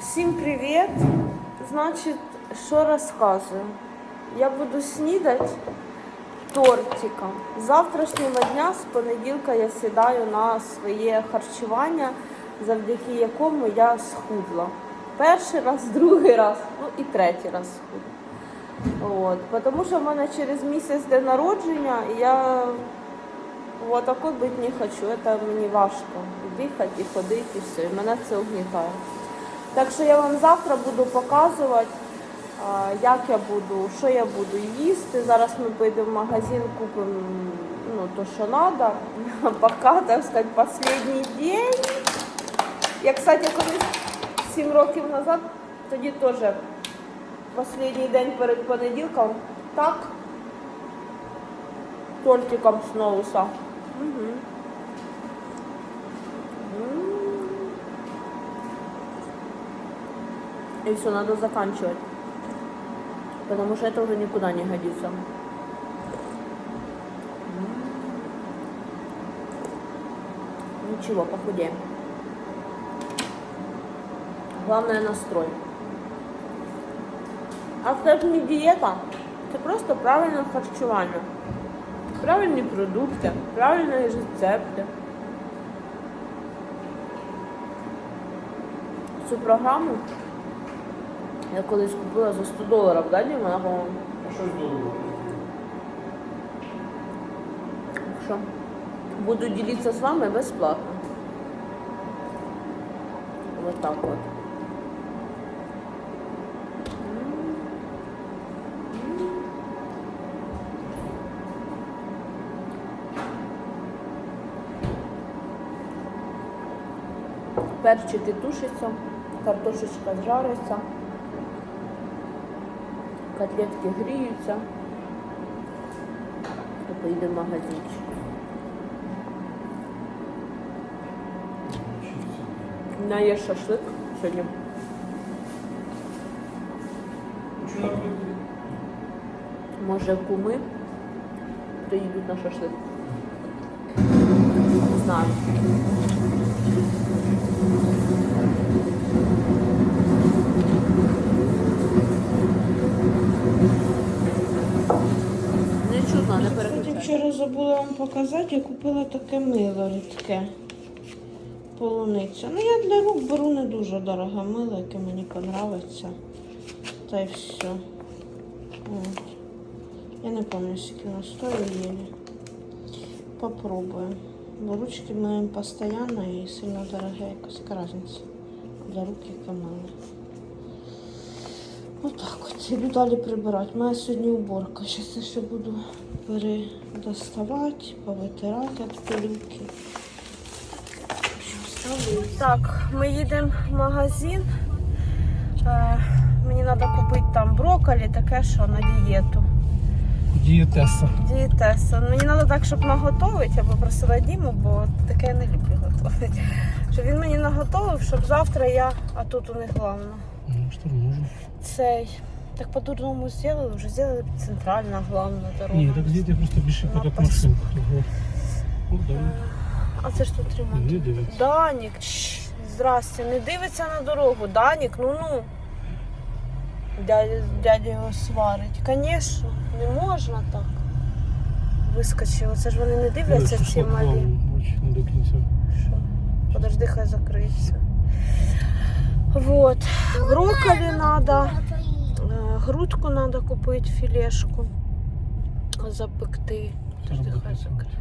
Всім привіт! Значить, що розказую? Я буду снідати тортиком. З завтрашнього дня, з понеділка, я сідаю на своє харчування, завдяки якому я схудла. Перший раз, другий раз, ну і третій раз схудла. От, тому що в мене через місяць день народження, і я вот такой быть не хочу. Это мені важко. Дихати, і ходити, і все. І мене це угнітає. Так що я вам завтра буду показувати, як я буду, що я буду їсти. Зараз ми поїдемо в магазин, купимо ну, то, що треба. Пока, так сказати, останній день. Я, кстати, колись 7 років назад, тоді теж останній день перед понеділком, так, тортиком ноуса. Угу. И все, надо заканчивать. Потому что это уже никуда не годится. Ничего, похудеем. Главное настрой. А це ж не дієта, це просто правильне харчування. Правильні продукти, правильні рецепти. Цю програму я колись купила за 100 доларів, да, Дім? Вона, по-моєму. А що з доларом? Що? Буду ділитися з вами безплатно. Вот так вот. Перчики тушаться, картошечка жариться, котлетки гріються. Поїде в магазинчик. Наєш шашлик сьогодні. Може куми приїдуть на шашлик. Не знаю. Не чутно, не Кстати, переключай. вчора забула вам показати, я купила таке мило рідке. Полуниця. Ну я для рук беру не дуже дороге мило, яке мені подобається. Та й все. От. Я не пам'ятаю, скільки воно стоїть єлі. Попробуємо. Бо ручки миємо постійно і сильно дороге якась яка різниця. Для рук яке мило. Отак от. Іду далі прибирати. Моя сьогодні уборка. Зараз я ще буду передоставати, повитирати від пилюки. Так, ми їдемо в магазин. Е, мені треба купити там брокколі, таке, що на дієту. Дієтеса. Дієтеса. Мені треба так, щоб наготовити. Я попросила Діму, бо таке я не люблю готувати. Щоб він мені наготовив, щоб завтра я, а тут у них головне, Ну, що можу. цей. Так по-дурному зробили, вже зробили центральна головна дорога. Ні, так діти просто більше поток машин. Ого. Ну, да. А це ж тут ремонт. Не дивиться. Данік, чш, здрасте, не дивиться на дорогу. Данік, ну ну. Дядя, дядя його сварить. Звісно, не можна так. Вискочило. Це ж вони не дивляться Це ці шлагбаум, малі. не до кінця. Що? Подожди, хай закриється. Вот. Брокколи надо. Е, Грудку надо купити, філешку. Запекти. Подожди, хай закриється.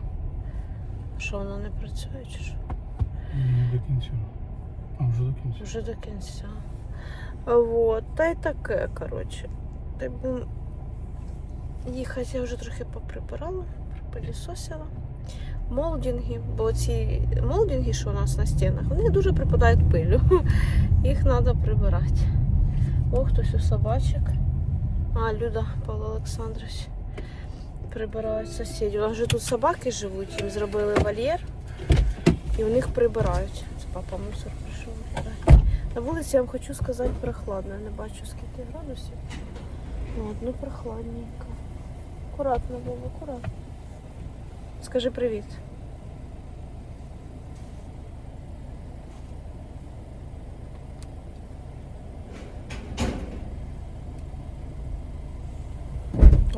Що воно не працює чи що? Не до кінця. А, вже до кінця. Вже до кінця. Вот. Та й таке, коротше. Та їхати я вже трохи поприбирала, пропилісосила. Молдинги, бо ці молдинги, що у нас на стінах, вони дуже припадають пилю. Їх треба прибирати. О, хтось у собачок. А, Люда Павло Олександрович. Прибирають сусідів. Нас же тут собаки живуть, їм зробили вольєр і в них прибирають. Це папа мусор прийшов. На вулиці я вам хочу сказати прохладно. Я не бачу скільки градусів. От, ну прохладненько. Акуратно, Вова, акуратно. Скажи привіт.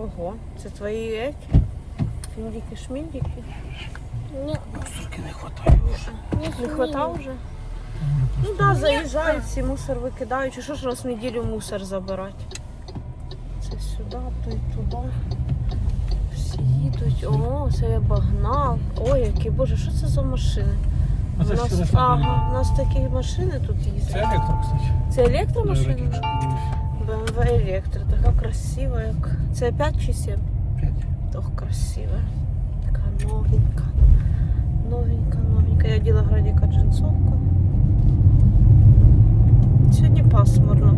Ого, це твої еті? Фіндики, шміндики? Ні, Мусорки не хватає вже. Не хватав вже? Ну так, да, заїжджають, всі мусор викидають. Що ж раз в неділю мусор забирати? Це сюди, то й туди. Всі їдуть. О, це я багнав. Ой, який боже, що це за машини? А це у нас, що ага, у нас такі машини тут їздять. Це електро, кстати. Це електромашина? Дивись. BMW Електро, така красива, як. Це 5 чи 7? П'ять. Ох, красива. Така новенька. Новенька, новенька. Я оділа градіка джинсовку. Сьогодні пасмурно.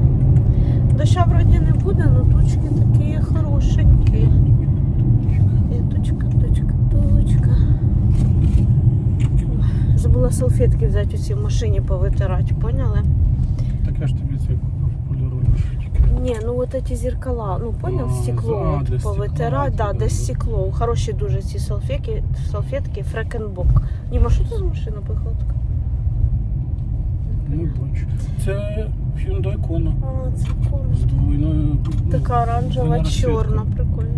Доща вроді не буде, але тучки такі хорошенькі. Є тучка, тучка, тучка. Забула салфетки взяти усі в машині повитирати, поняли? Так я ж тобі це купив поліруєш Ні, ну от ці зеркала, ну поняв, А, стекло а, от де повитирати, стекло, да, да, де да. стекло. Хороші дуже ці салфетки, салфетки Фрекенбок. Німа, що це за машина походка? Не бачу. Це Hyundai Kona. А, це З комната. двойною. ну, Така оранжева, чорна, прикольно.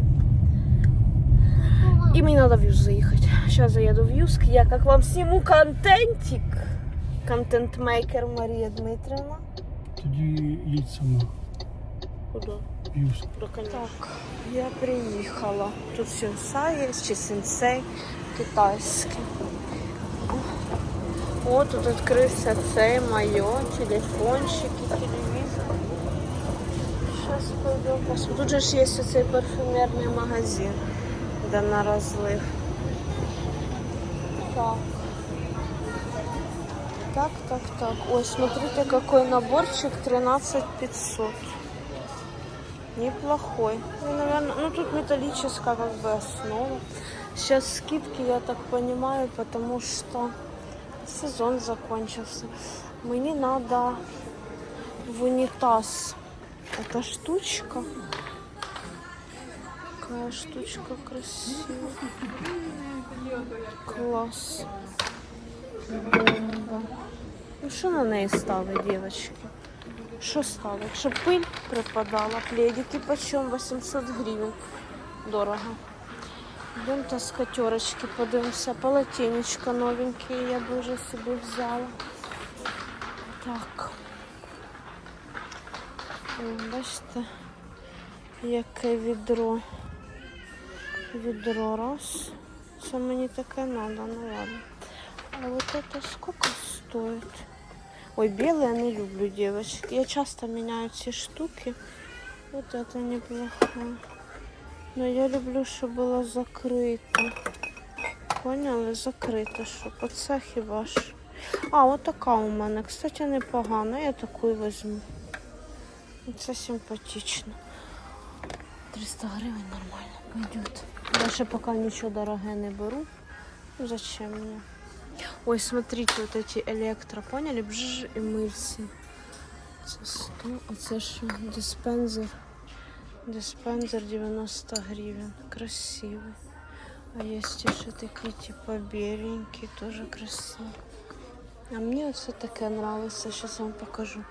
І мені треба в Юз заїхати. Зараз заїду в Юск. Я як вам сниму контентик. Контент-мейкер Марія Дмитрівна. Тоді їдь сама. Куди? Так, я приїхала. Тут сенса є, чи сенсей китайський. О, тут відкрився цей майо, телефончики, телевізор. Зараз пойду посмотрю. Тут же ж є цей парфюмерний магазин, де на розлив. Так. Так, так, так. Ой, смотрите, какой наборчик 13 500. Неплохой. Ну, наверное, ну тут металлическая как бы основа. Сейчас скидки, я так понимаю, потому что сезон закончился. Мне надо в унитаз. Эта штучка. Какая штучка красивая. Класс. Бомба. Ну що на неї ставить, девочки? Що ставить? Щоб пиль припадала. Пледики почем 800 гривень. Дорого. Йдемте з котерочки подивимося. Полотенечко новеньке я б вже собі взяла. Так. Бачите, яке відро. Відро раз. Це мені таке треба, ну ладно. А вот это сколько стоит? Ой, белые я не люблю, девочки. Я часто меняю эти штуки. Вот это неплохо. Но я люблю, щоб було закрито. Поняли? Закрито, щоб оце хіба ж. А, от така у мене. Кстати, непогана. Я таку і візьму. Це симпатично. 300 гривень нормально пойдет. Я ще поки нічого дороге не беру. Ну, Зачем мені? Ой, смотрите, вот эти электро, поняли? Бжж і мильці. Це 100, а це що? Диспензер. Диспензер 90 гривен. Красивый. А есть еще такие типа беленькие, тоже красивые. А мне вот все таке нравится. Сейчас вам покажу.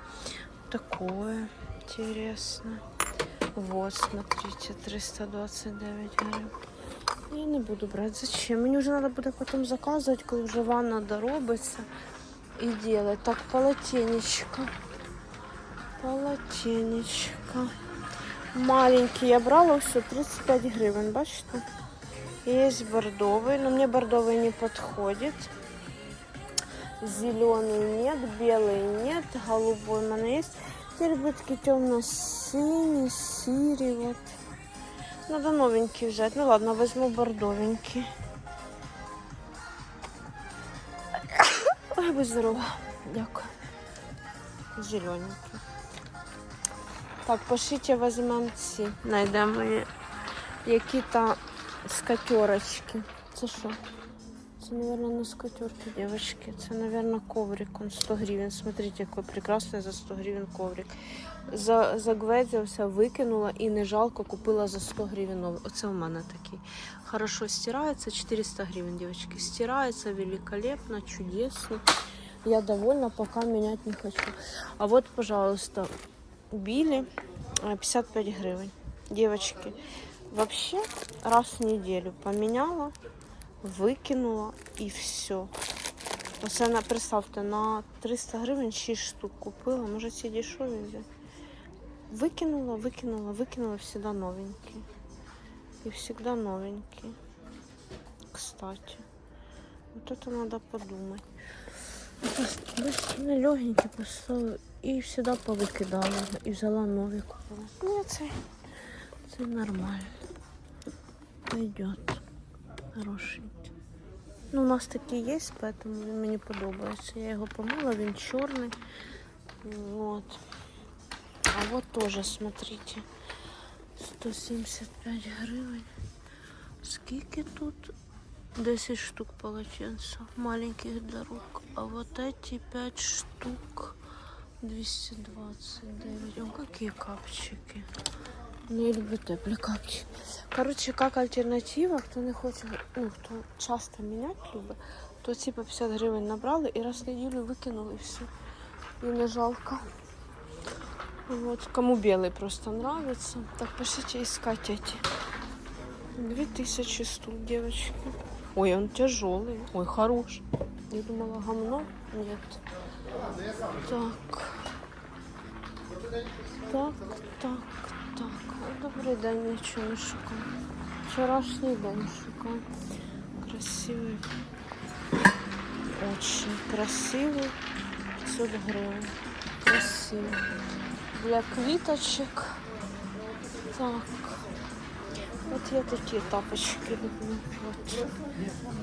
Такое интересно. Вот, смотрите, 329 гривен. Я не буду брать. Зачем? Мені вже треба буде потім заказувати, коли вже ванна доробиться і делать. Так, полотенечко. Полотенечко. Маленький я брала все 35 гривен, бачите? Есть бордовый, но мне бордовый не подходит. Зеленый нет, белый нет, голубой у меня есть. Теперь будет такие темно-синий, сирий вот. Надо новенький взять. Ну ладно, возьму бордовенький. Ой, будь здорова. Дякую. Зелененький. Так, пошлите возьмем ці. Найдемо які-то скатерочки. Це що? Це, наверное, не скатерки, девочки. Це, наверное, коврик. Он 100 гривен. Смотрите, какой прекрасный за 100 гривен коврик. За, загведзився, викинула і не жалко купила за 100 гривень. Оце у мене такий. Хорошо стирається, 400 гривень, девочки. Стирається великолепно, чудесно. Я довольна, пока менять не хочу. А вот, пожалуйста, е, 55 гривень. Девочки, Вообще раз в неделю поменяла, викинула і все. Оце на представте, на 300 гривень 6 штук купила, може ці дешеві взяти. Викинула, викинула, викинула всегда новенькие. И всегда новенькие. Кстати. Вот это надо подумать. Легенький поставила і всегда повикидала. І взяла нові купила. Ні, це, це нормально. Пойдет. Хорошенький. Ну, у нас такі є, поэтому він мені подобається. Я його помила, він чорний. Вот. А вот тоже, смотрите, 175 гривень. Скільки тут? 10 штук полотенца, маленьких для рук. А вот эти 5 штук 229. О, какие капчики. Ну, я люблю теплі капчики. Короче, как альтернатива, хто не хоче, ну, хто часто міняти любить, то ці по 50 гривень набрали і раз в неділю викинули і все. І не жалко. Вот, кому белый просто нравится. Так, пошлите искать эти. Две тысячи штук, девочки. Ой, он тяжелый. Ой, хорош. Я думала, говно. Нет. Так. Так, так, так. О, Добрий день, нічого не шукаю. Вчорашній день шукаю. Красивий. Очень красивий. 500 гривень. Красивий. Для квіточок. Так. От я такі тапочки люблю.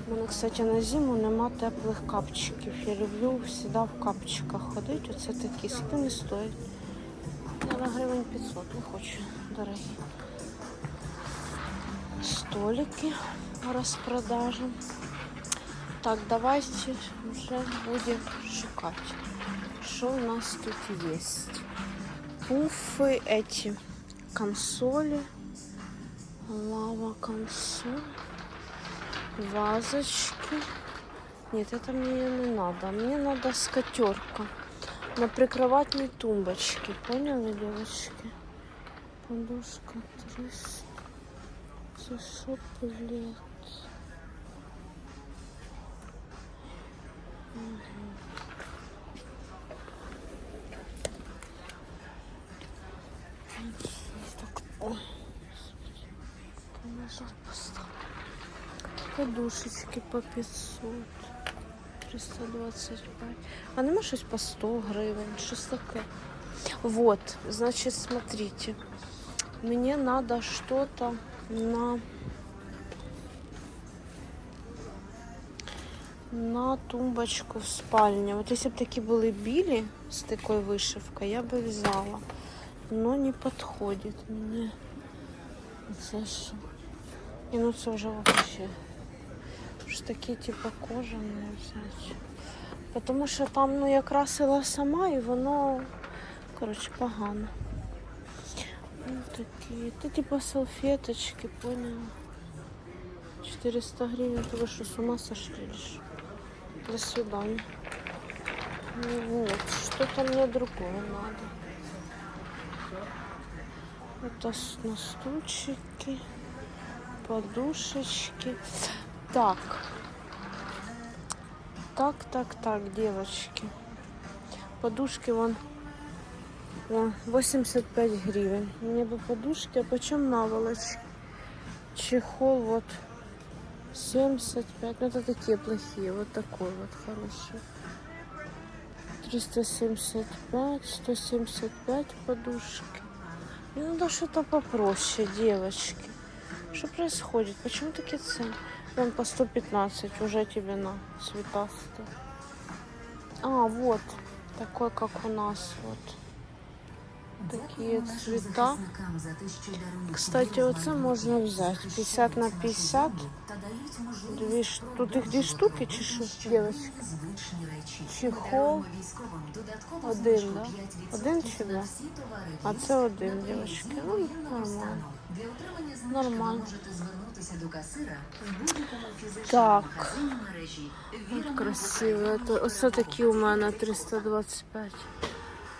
У мене, кстати, на зиму нема теплих капчиків. Я люблю завжди в капчиках ходити. Оце такі. Скільки не стоять? На гривень 500, не хочу, дорогі. Столики розпродажі. Так, давайте вже будемо шукати, що у нас тут є. Пуфы эти, консоли, лава консоль, вазочки. Нет, это мне не надо. Мне надо скатерка на прикроватной тумбочке. Поняли, девочки? Подушка 300. За что лет? Подушечки по 500. 325. А нема щось по 100 гривень? Щось таке. Вот, значит, смотрите. Мне надо что-то на... На тумбочку в спальне. Вот если бы такие были били с такой вышивкой, я бы взяла. Но не подходит мне. Це що? І ну це вже вообще. Ж такі типу кожані взяти. Тому що там ну я красила сама і воно, коротше, погано. Ну такі. Це типу салфеточки, поняла. 400 гривен, то вы что, с ума сошли лишь? До свидания. Ну, Нет, что-то мне другое надо. Это с- на стульчики, подушечки. Так. Так, так, так, девочки. Подушки вон, вон 85 гривен. Мне бы подушки, а почем наволочки? Чехол вот 75. Ну это такие плохие. Вот такой вот хороший. 375, 175 подушки. Мне надо что-то попроще, девочки. Что происходит? Почему такие цены? Вон по 115 уже тебе на цветастый. А, вот. Такой, как у нас. Вот. Такие цвета. Кстати, оце можна взяти. 50 на 50. Дві, ш- тут їх дві штуки чи що, дівчатки? Чехол. Один, да? Один чи два? А це один, дівчатки. Ну, нормально. Нормально. Так. От красиво. Це, оце такі у мене 325.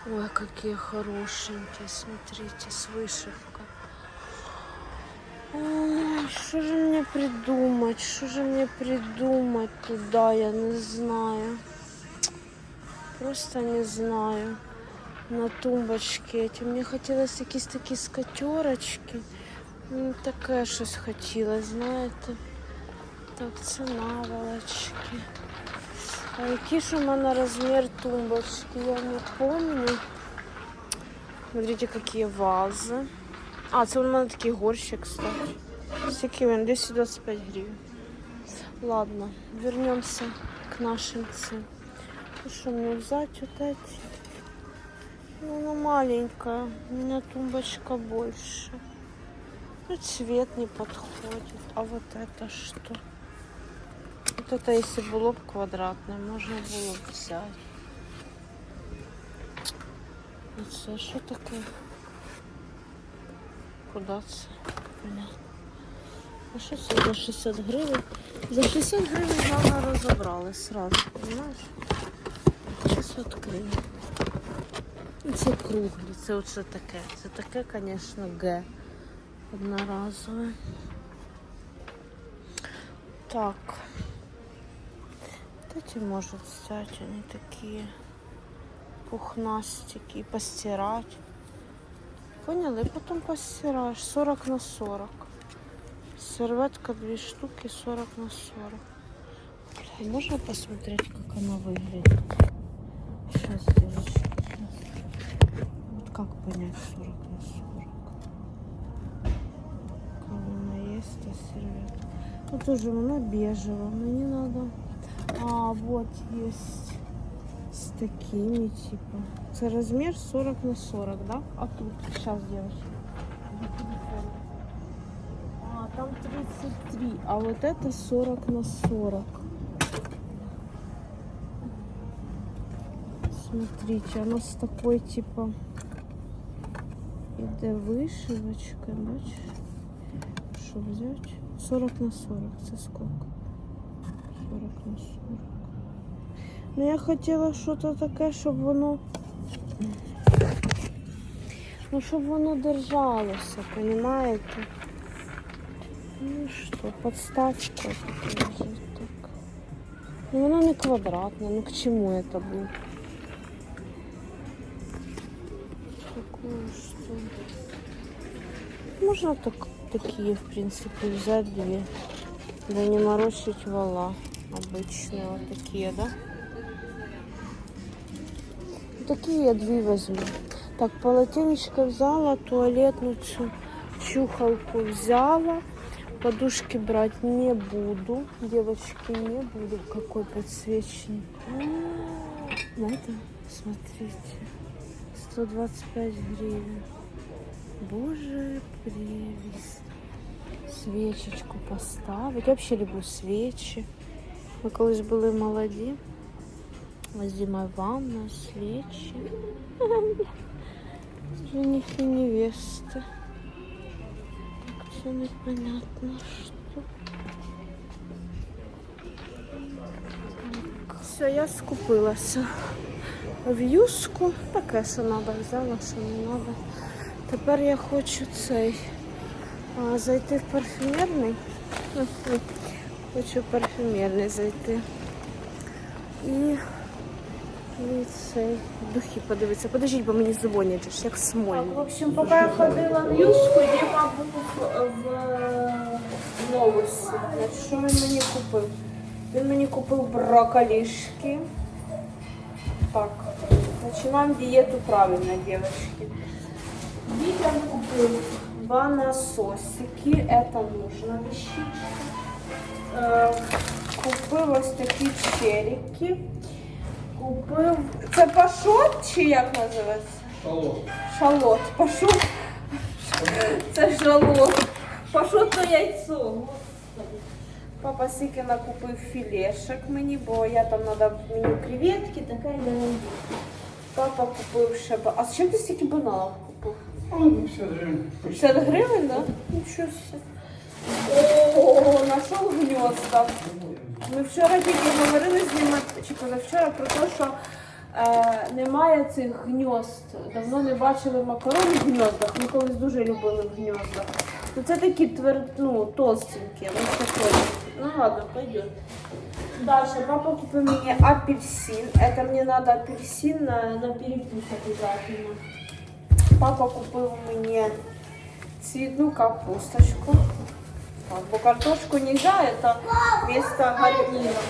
Ой, какие хорошенькие, смотрите, с вышивкой. Ой, Що же мені придумать? Що же мені придумать туда, я не знаю. Просто не знаю. На тумбочці. эти. Мені хотілося якісь такі скатерочки. Ну, таке щось хотілося, знаєте. Так, це наволочки. А який ж у мене розмір тумбочки? Я не пам'ятаю. Смотрите, какие вазы. А, це у мене такий горщик, кстати. Скільки він? 225 гривень. Ладно, вернемся к нашим цим. Ну что мне взять вот эти? Ну, она маленькая. У меня тумбочка больше. Ну, цвет не подходит. А вот это что? Вот это, если было бы квадратное, можно было бы взять. Оце що таке? Куда це? Понятно. А що це за 60 гривень? За 60 гривень вона розібрали сразу, понимаєш? 600 гривень. І це круглі, це оце таке. Це таке, звісно, Г. Одноразове. Так. Вот эти может взять, они такие пухнастики, и постирать. Поняли? И потом постираешь 40 на 40. Серветка две штуки 40 на 40. Бля, можно посмотреть, как она выглядит? Сейчас, девочки. Сейчас. Вот как понять 40 на 40? Как она есть, та серветка. Ну тоже она бежевая, мне надо. А, вот есть с такими, типа. Это размер 40 на 40, да? А тут, сейчас, девочки. А, там 33, а вот это 40 на 40. Смотрите, она с такой, типа, іде вишивочка, бачиш? Що взяти? 40 на 40, це сколько? 40 на 40. Ну я хотіла щось таке, щоб воно. Ну, щоб воно держалося, понимаете? Ну що, подставка так. Ну воно не квадратне, ну к чему это будет? Такое что? Можно так, такие, в принципе, взять две. Да не морочить вала. Обычные вот такие, да? Такие я две возьму. Так, полотенечко взяла, туалетную чухалку взяла. Подушки брать не буду. Девочки, не буду. Какой подсвечник. А, Это, смотрите, 125 гривен. Боже, прелесть. Свечечку поставить. Я вообще люблю свечи. Ми колись були молоді. Зима ванна, свечи. Жених и невеста. Так, все непонятно, что. Все, я скупилася в юску. Таке, що треба, взяла, що не треба. Тепер я хочу цей а, зайти в парфюмерний. Хочу в парфюмерний зайти. І, і цей духи подивитися. Подождіть, бо мені дзвонять, як смольно. Так, в общем, поки я ходила в юску, Діма був в, новусі. Що він мені купив? Він мені купив брокколішки. Так, починаємо дієту правильно, девочки. Витя купил два насосики, это нужно вещичка. Е, Купив ось такі черіки. Купив. Це пашот чи як називається? Алло. Шалот. Пашот. Це шалот. Пашот то яйцо. Папа Сіки накупив філешок мені, бо я там треба мені креветки, таке я не. Папа купив ще. ба- А з чим ти стільки бананів купив? Ну, 50 гривен. 50 гривень, да? Нічого. О, знайшов гнізда. Ми вчора тільки говорили з ним, чи позавчора, про те, що е, немає цих гнізд. Давно не бачили макарон в гніздах. Ми колись дуже любили в гніздах. Ну це такі твер... ну, толстенькі, ось. Ну ладно, пойдет. Дальше папа купил мне апельсин. Это мне надо апельсин на, на перекус обязательно. Папа купил мне цветную капусточку Так, бо картошку нельзя, это вместо гарнира.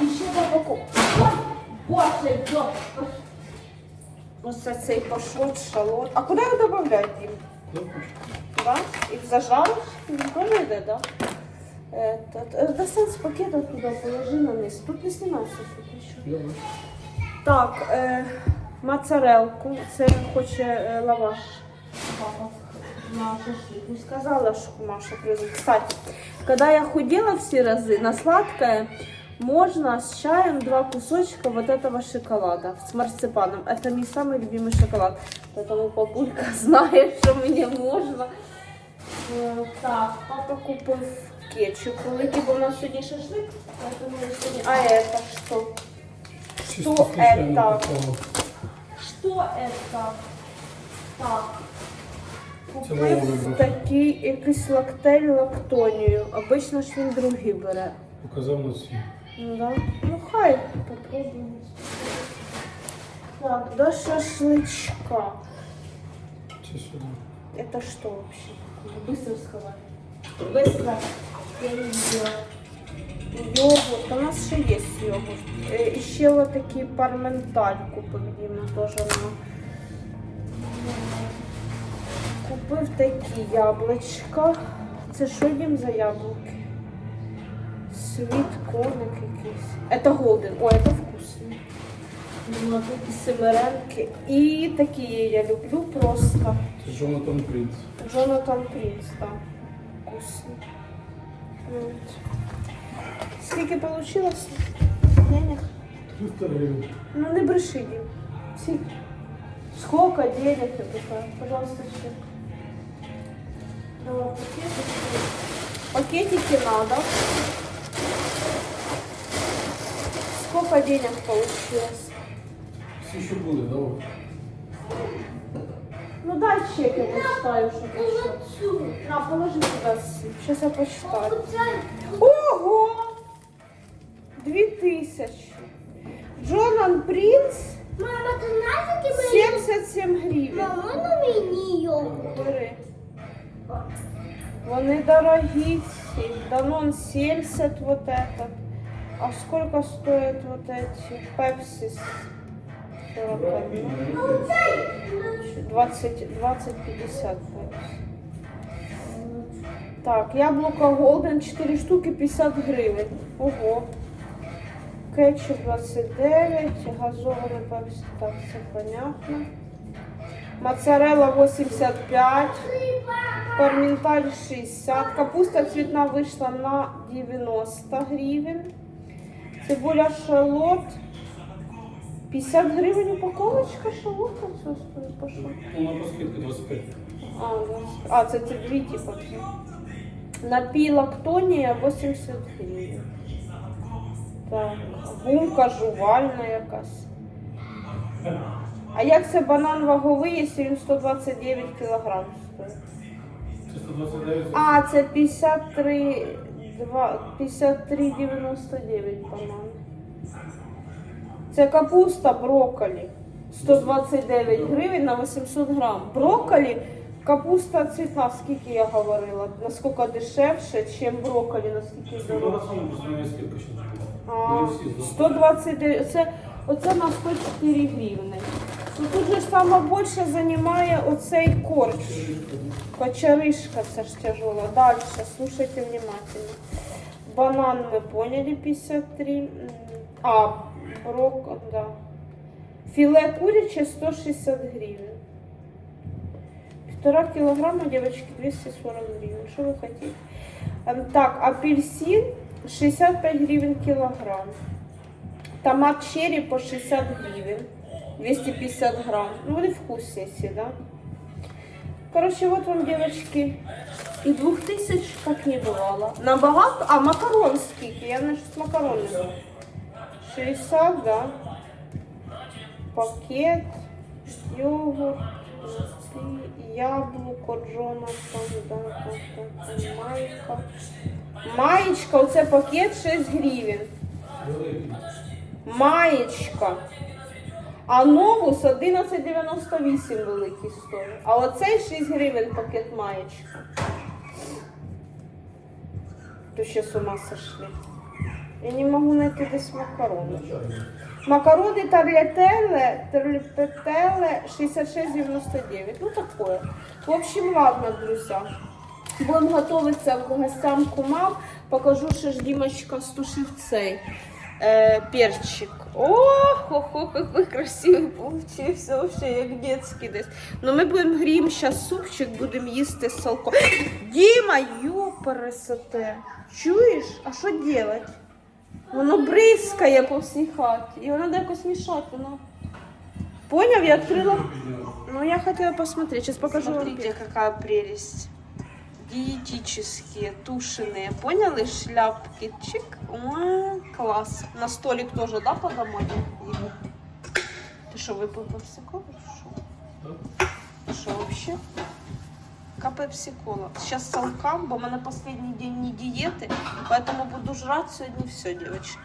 Еще папа купил. Боже, ёп. Ось цей пошот, шалот. А куда его добавлять, Дим? Да? Их зажаришь? Тоже йде, да? Этот, э, достань с пакета туда, положи на низ. Тут не снимайся, еще. Так, е, моцарелку. Це хоче е, лаваш. Папа На шашлык. Не сказала, что Маша привезет. Кстати, когда я худела все разы на сладкое, можно с чаем два кусочка вот этого шоколада с марципаном. Это мой самый любимый шоколад. Поэтому папулька знает, что мне можно. Е, Так, папа купив кетчуп великий, бо у нас сьогодні шашлик. Поэтому я сьогодні... А это что? Что это? Что это? Так. Це Вова Купив вибрав. такий якийсь лактель лактонію. Обично ж він другий бере. Показав на ці. Ну, да. ну хай попробуємо. Так, до шашлычка. Це сюди. Это что вообще? Быстро сховай. Быстро. Я не видела. Йогурт. У нас ще є йогурт. Е, І ще вот такий парменталь купив Діма теж на. Купив такі яблучка. Це що їм за яблуки? Світ коник якийсь. Это голден. Ой, это вкусно. Думаю, тут семеренки. І такі я люблю просто. Це Джонатан Принц. Джонатан Принц, да. Вкусно. Вот. Скільки получилось? Денег? 300 гривень. Ну не бреши. Скільки? Сколько денег я такая? Пожалуйста, еще. Пакетики. Надо. Сколько денег получилось? Що були, да? Ну дай чек, я посчитаю, что пришло. На, положи сюда. Сейчас я посчитаю. Ого! Дві тисячі. Джонан Принц Мама, ти які мені? 77 гривень. Мама, ну мені йогурт. Бери. Вони дорогі. Данон 70 вот этот. А сколько стоит вот эти Пепси? 41. 20, 20 50 Пепси. Так, яблуко Голден 4 штуки 50 гривень. Ого. Кетчуп 29, газований пепсі, так, все понятно. Моцарелла 85, парменталь 60, капуста цвітна вийшла на 90 гривень. Цибуля шалот 50 гривень упаковочка шалота. Це стоїть по що? Ну, на поскидки 25. А, а це, це дві це. Напій лактонія 80 гривень. Так, гумка жувальна якась. А як це банан ваговий, якщо він 129 кг стоїть? Це 129. А, це 53, два- 53,99 банан. Це капуста брокколі. 129 гривень на 800 грам. Брокколі, капуста цвітна, скільки я говорила, наскільки дешевше, ніж брокколі, наскільки дорожче. А, Не всі, да. 129, це, оце на 104 гривни. Ну, тут же ж саме більше займає оцей корч. Кочерышка, це ж тяжело. Дальше, слушайте внимательно. Банан мы поняли, 53. М, А, брок, да. Филе куряче 160 гривен. Полтора килограмма, девочки, 240 гривен. Что вы хотите? Эм, Так, апельсин 65 гривен килограмм. Томат черри по 60 гривен. 250 грамм. Ну, они вкусные все, да? Короче, вот вам, девочки, и двух тысяч как не бывало. Набагато, а макарон скільки? Я не щось макарони. 60, да. Пакет, йогурт. яблуко, Джонатан, да, да, да, да, майка. Маєчка, оце пакет 6 гривень. Маєчка. А новус 11,98 великий стоїть. А оцей 6 гривень пакет маєчка. То ще з ума сошли. Я не можу знайти десь макарони. Макарони таgliatelle, таgliatelle 66,99. Ну такое. В общем, ладно, друзья. Будем готовиться к гостям кумам. Покажу, що ж Дімочка стушив цей е, перчик. Ох, ох, ох, який красивий получився, вообще як детський десь. Ну ми будемо гріємо зараз супчик, будемо їсти з салко. Діма, йо, пересоте. Чуєш? А що робити? Воно бризкає по всій хаті. Його треба якось мішати. Воно. Поняв, я відкрила. Ну, я хотела посмотреть. Сейчас покажу. Смотрите, какая прелесть Диетические, тушеные. Поняли? Шляпки. Чик. Ой, класс. На столик тоже, да, подомой? Игорь? Ты что, выпил пепси-колу? Ты что вообще? Яка пепсі-кола? Сейчас салкам, бо в мене последний день не диеты, поэтому буду жрать сьогодні все, девочки.